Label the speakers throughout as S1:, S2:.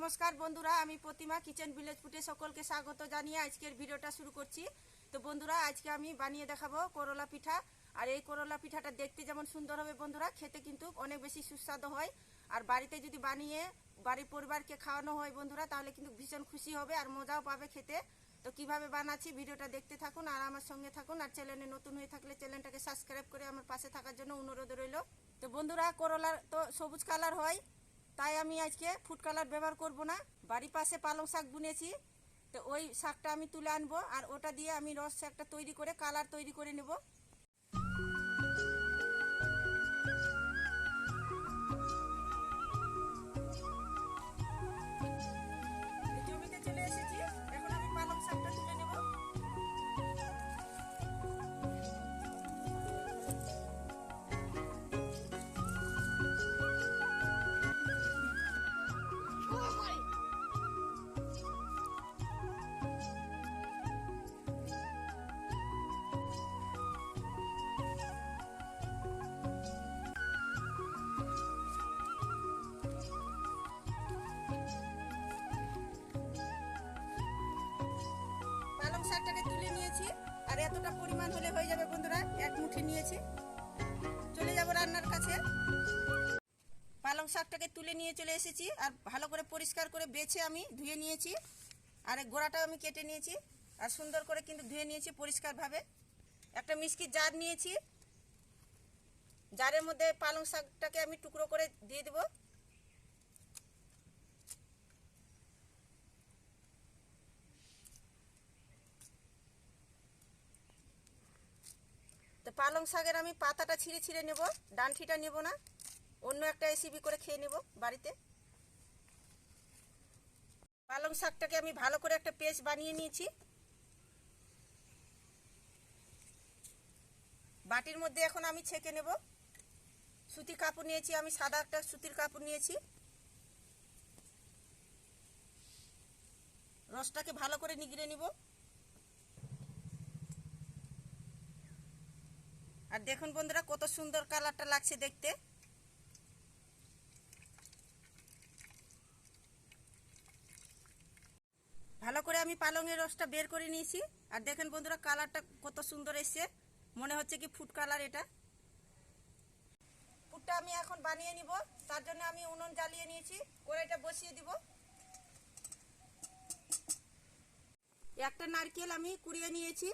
S1: নমস্কার বন্ধুরা, আমি প্রতিমা কিচেন ভিলেজ ফুটে সকলকে স্বাগত জানিয়ে আজকের ভিডিওটা শুরু করছি। তো বন্ধুরা, আজকে আমি বানিয়ে দেখাবো করলা পিঠা। আর এই করলা পিঠাটা দেখতে যেমন সুন্দর হবে বন্ধুরা, খেতে কিন্তু অনেক বেশি সুস্বাদু হয়। আর বাড়িতে যদি বানিয়ে বাড়ির পরিবারকে খাওয়ানো হয় বন্ধুরা, তাহলে কিন্তু ভীষণ খুশি হবে আর মজাও পাবে খেতে। তো কীভাবে বানাচ্ছি ভিডিওটা দেখতে থাকুন আর আমার সঙ্গে থাকুন। আর চ্যানেলে নতুন হয়ে থাকলে চ্যানেলটাকে সাবস্ক্রাইব করে আমার পাশে থাকার জন্য অনুরোধ রইল। তো বন্ধুরা, করলার তো সবুজ কালার হয়। তাই আমি আজকে ফুড কালার ব্যবহার করব না। বাড়ির পাশে পালং শাক বুনেছি, তো ওই শাকটা আমি তুলে আনব, আর ওটা দিয়ে আমি রস শাকটা তৈরি করে কালার তৈরি করে নেব। নিয়েছি। আর এতটা পরিমাণ হলে হয়ে যাবে বন্ধুরা, এক মুঠি নিয়েছি। চলে যাব রান্নার কাছে। পালং শাকটাকে তুলে নিয়ে চলে এসেছি, আর ভালো করে পরিষ্কার করে বেছে আমি ধুয়ে নিয়েছি। আর গোড়াটাও আমি কেটে নিয়েছি, আর সুন্দর করে কিন্তু ধুয়ে নিয়েছি পরিষ্কারভাবে। একটা মিষ্টির জার নিয়েছি। জারের মধ্যে পালং শাকটাকে আমি টুকরো করে দিয়ে দেবো। পালং শাকের আমি পাতাটা ছিঁড়ে ছিঁড়ে নেব, ডানঠিটা নেব না, অন্য একটা রেসিপি করে খেয়ে নেব বাড়িতে। পালং শাকটাকে আমি ভালো করে একটা পেস্ট বানিয়ে নিয়েছি। বাটির মধ্যে এখন আমি ছেঁকে নেব। সুতির কাপড় নিয়েছি, আমি সাদা একটা সুতির কাপড় নিয়েছি। রসটাকে ভালো করে নিগড়ে নিব। আর দেখুন বন্ধুরা, কত সুন্দর কালারটা লাগছে দেখতে। ভালো করে আমি পালংয়ের রসটা বের করে নিয়েছি। আর দেখেন বন্ধুরা, কালারটা কত সুন্দর এসছে। মনে হচ্ছে কি ফুড কালার এটা। ফুডটা আমি এখন বানিয়ে নিব। তার জন্য আমি উনুন জ্বালিয়ে নিয়েছি। কড়াইটা বসিয়ে দিব। একটা নারকেল আমি কুড়িয়ে নিয়েছি।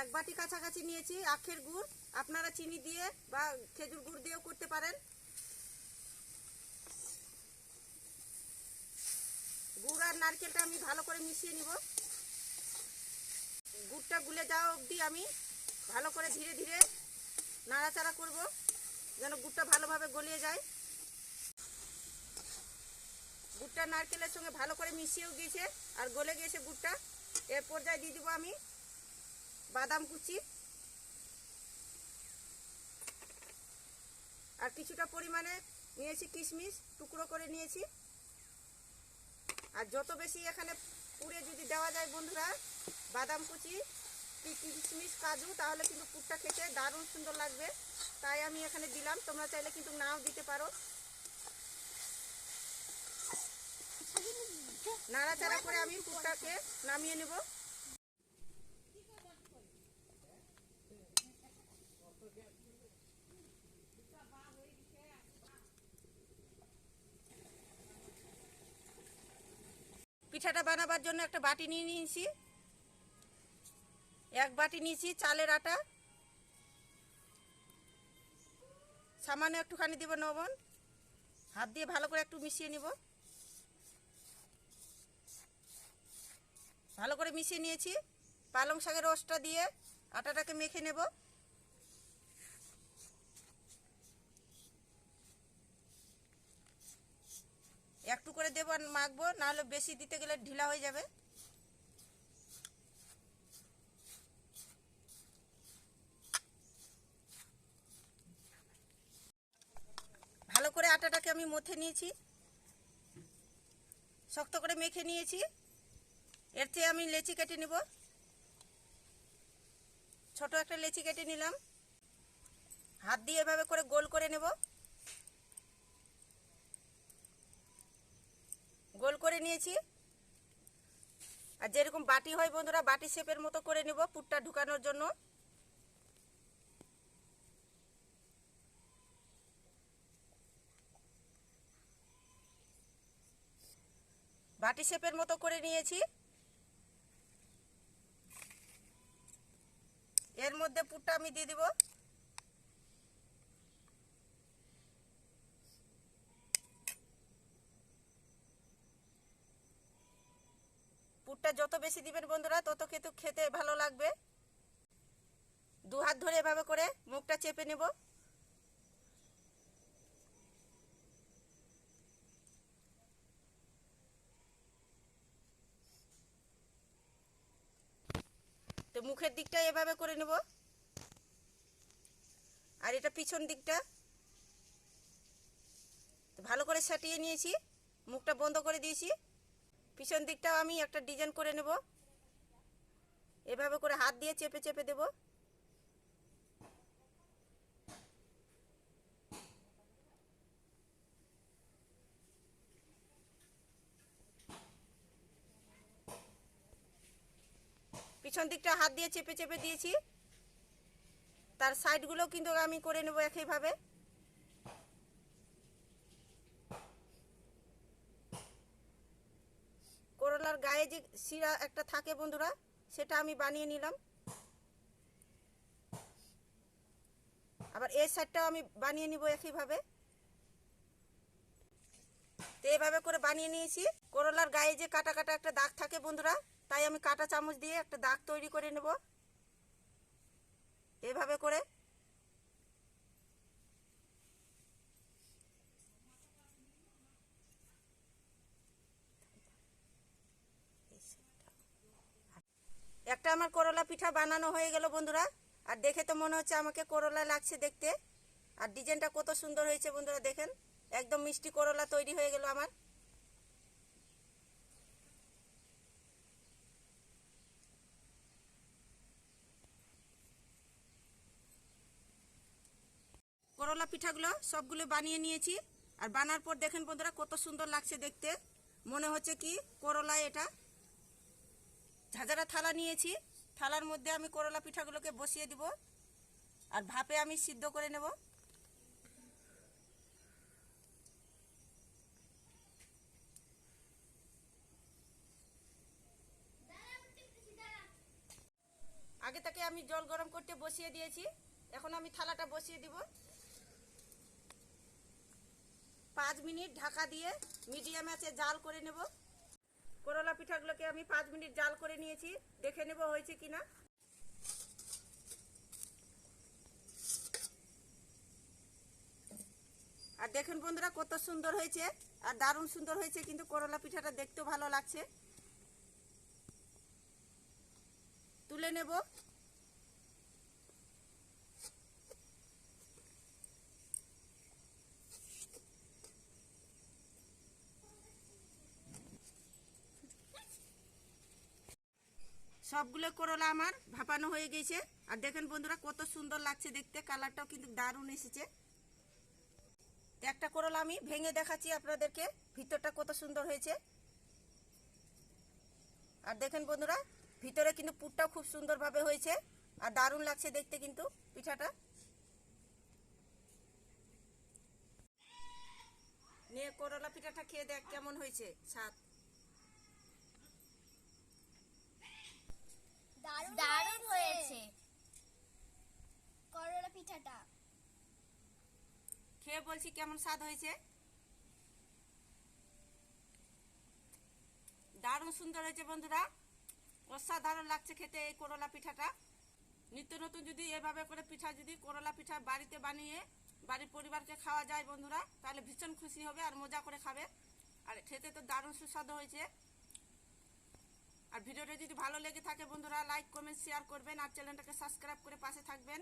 S1: এক বাটি কাছাকাছি নিয়েছি, আখের গুড়। আপনারা চিনি দিয়ে বা খেজুর গুড় দিয়েও করতে পারেন। গুড় আর নারকেলটা আমি ভালো করে মিশিয়ে নিব। গুড়টা গুলে যাওয়া অবধি আমি ভালো করে ধীরে ধীরে নাড়াচাড়া করব, যেন গুড়টা ভালোভাবে গলিয়ে যায়। গুড়টা নারকেলের সঙ্গে ভালো করে মিশিয়েও গিয়েছে, আর গলে গিয়েছে গুড়টা। এর পর্যায়ে দিয়ে দিব আমি বাদাম কুচি আর কিছুটা পরিমাণে নিয়েছি কিশমিশ, টুকরো করে নিয়েছি। আর যত বেশি এখানে পুড়ে যদি দেওয়া যায় বন্ধুরা, বাদাম কুচি কিশমিশ, কাজু, তাহলে কিন্তু পুরটা খেতে দারুণ সুন্দর লাগবে। তাই আমি এখানে দিলাম, তোমরা চাইলে কিন্তু নাও দিতে পারো। নাড়াচাড়া করে আমি পুরটাকে নামিয়ে নেব। পিঠাটা বানাবার জন্য একটা বাটি নিয়ে নিয়েছি। এক বাটি নিয়েছি চালের আটা। সামান্য একটুখানি দিব লবণ। হাত দিয়ে ভালো করে একটু মিশিয়ে নিব। ভালো করে মিশিয়ে নিয়েছি। পালং শাকের রসটা দিয়ে আটাটাকে মেখে নেব। একটু করে দেবো মাখবো, নাহলে বেশি দিতে গেলে ঢিলা হয়ে যাবে। ভালো করে আটাটাকে আমি মথে নিয়েছি। শক্ত করে মেখে নিয়েছি। এর থেকে আমি লেচি কেটে নিব। ছোট একটা লেচি কেটে নিলাম। হাত দিয়ে এভাবে করে গোল করে নেব। গোল করে নিয়েছি। আর যেরকম বাটি হয় বন্ধুরা, বাটি শেপের মতো করে নেব পুরটা ঢুকানোর জন্য। বাটি শেপের মতো করে নিয়েছি। এর মধ্যে পুরটা আমি দিয়ে দিব। পুরটা যত বেশি দিবেন বন্ধুরা, তত কিন্তু খেতে ভালো লাগবে। দু হাত ধরে এভাবে করে মুখটা চেপে নেব। তো মুখের দিকটা এভাবে করে নেব। আর এটা পিছন দিকটা। ভালো করে সাটিয়ে নিয়েছি। মুখটা বন্ধ করে দিয়েছি। পিছন দিকটাও আমি একটা ডিজাইন করে নেব। এভাবে করে হাত দিয়ে চেপে চেপে দেব। পিছন দিকটা হাত দিয়ে চেপে চেপে দিয়েছি। তার সাইডগুলো কিন্তু আমি করে নেব একইভাবে করলার গায়ে যে শিরা একটা থাকে বন্ধুরা, সেটা আমি বানিয়ে নিলাম। আবার এই সাইডটাও আমি বানিয়ে নিব একইভাবে। তো এভাবে করে বানিয়ে নিয়েছি। করলার গায়ে যে কাটা কাটা একটা দাগ থাকে বন্ধুরা, তাই আমি কাটা চামচ দিয়ে একটা দাগ তৈরি করে নেব। এভাবে করে একটা আমার করলা পিঠা বানানো হয়ে গেল বন্ধুরা। আর দেখে তো মনে হচ্ছে আমাকে করলা লাগছে দেখতে। আর ডিজাইনটা কত সুন্দর হয়েছে বন্ধুরা, দেখেন। একদম মিষ্টি করলা তৈরি হয়ে গেল আমার। করলা পিঠাগুলো সবগুলো বানিয়ে নিয়েছি। আর বানার পর দেখেন বন্ধুরা, কত সুন্দর লাগছে দেখতে। মনে হচ্ছে কি করলা এটা ঝাঁঝারা থালা নিয়েছি। থালার মধ্যে আমি করলা পিঠাগুলোকে বসিয়ে দিব আর ভাপে আমি সিদ্ধ করে নেব। আগে তাকে আমি জল গরম করতে বসিয়ে দিয়েছি। এখন আমি থালাটা বসিয়ে দিব। পাঁচ মিনিট ঢাকা দিয়ে মিডিয়াম আছে জাল করে নেব। করলা পিঠাগুলোকে আমি পাঁচ মিনিট জাল করে নিয়েছি। দেখে নেব হয়েছে কিনা। আর দেখেন বন্ধুরা, কত সুন্দর হয়েছে আর দারুণ সুন্দর হয়েছে, কিন্তু করলা পিঠাটা দেখতেও ভালো লাগছে। তুলে নেব। সবগুলো করলা আমার ভাপানো হয়ে গেছে। আর দেখেন বন্ধুরা, কত সুন্দর লাগছে দেখতে, কালারটাও কিন্তু দারুণ এসেছে। একটা করলা আমি ভেঙে দেখাচ্ছি আপনাদেরকে, ভিতরটা কত সুন্দর হয়েছে। আর দেখেন বন্ধুরা, ভিতরে কিন্তু পুরটাও খুব সুন্দরভাবে হয়েছে, আর দারুণ লাগছে দেখতে কিন্তু পিঠাটা। নিয়ে করলা পিঠাটা খেয়ে দেখ কেমন হয়েছে, স্বাদ
S2: দারুণ হয়েছে করলা পিঠাটা
S1: খেয়ে বলছি কেমন স্বাদ হয়েছে? দারুণ সুন্দর হয়েছে বন্ধুরা। অসাধারণ লাগছে খেতে এই করলা পিঠাটা। নিত্য নতুন যদি এভাবে করে পিঠা, যদি করলা পিঠা বাড়িতে বানিয়ে বাড়ির পরিবারকে খাওয়া যায় বন্ধুরা, তাহলে ভীষণ খুশি হবে আর মজা করে খাবে। আর খেতে তো দারুণ সুস্বাদু হয়েছে। আর ভিডিওটা যদি ভালো লেগে থাকে বন্ধুরা লাইক কমেন্ট শেয়ার করবেন। আর চ্যানেলটাকে সাবস্ক্রাইব করে পাশে থাকবেন।